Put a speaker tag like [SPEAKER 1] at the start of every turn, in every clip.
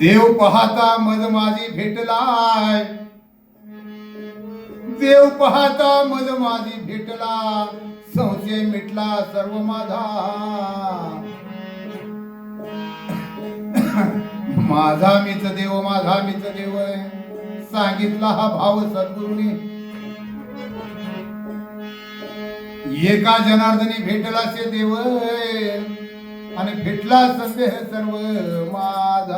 [SPEAKER 1] देव पाहता मज माझी भेटलाय. देव पाहता मज माझी भेटला संशय मिटला सर्व माझा. माझा मीच देव माझा मीच देव सांगितला हा भाव सद्गुरूने. एका जनार्दनी भेटला से देव आणि भेटला संदेह सर्व माझा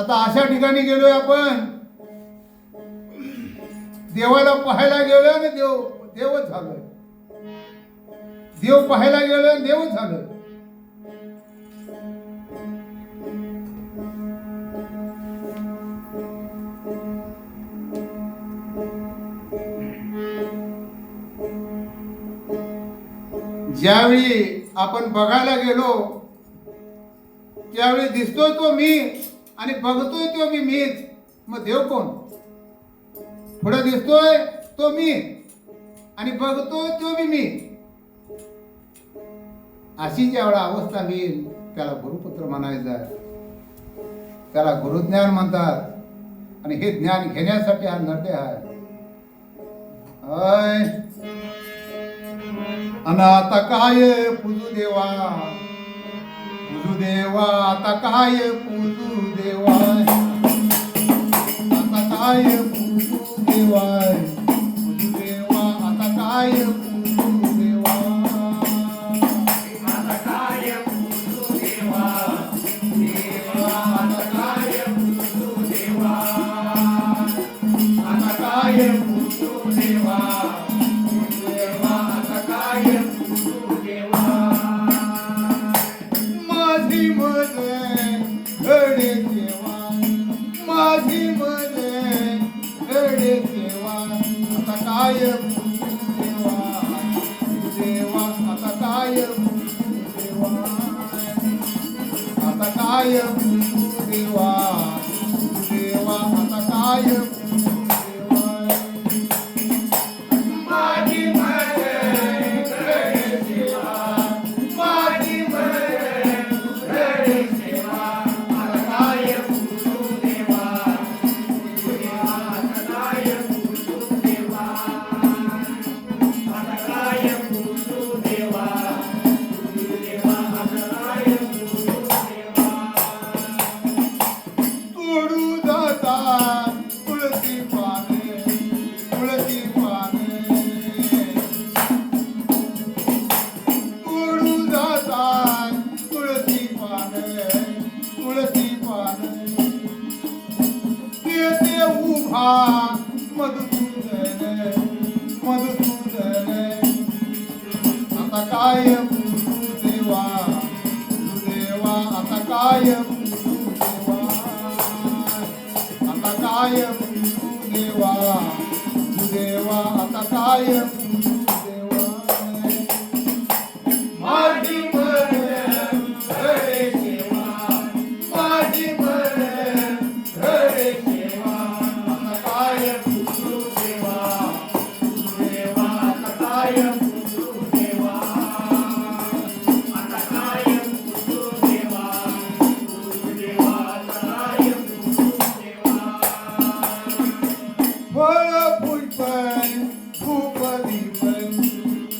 [SPEAKER 1] आता अशा ठिकाणी गेलोय आपण. देवाला पाहायला गेलोय आणि देव देवच झालोय. देव पाहायला गेलोय आणि देवच झालोय. ज्यावेळी आपण बघायला गेलो त्यावेळी दिसतोय तो मी. आणि बघतोय तो मी मीच. मग देव कोण? पुढे दिसतोय तो मी. आणि बघतोय तो मी मी. अशी ज्यावेळा अवस्था होईल त्याला गुरुपुत्र म्हणायचं त्याला गुरुज्ञान म्हणतात. आणि हे ज्ञान घेण्यासाठी हा नरते आहे. अय आता काय पूजू देवा? पूजू देवा आता काय पूजू देवा? आता काय आता काय पूजू देवा
[SPEAKER 2] देवा आता काय पूजू
[SPEAKER 1] तुळशी पाने ते उभा मधुसूदन मधुसूदन आता काय पूजू देवा पूजू देवा आता काय पूजू देवा आता काय पूजू देवा पूजू देवा आता काय पूजू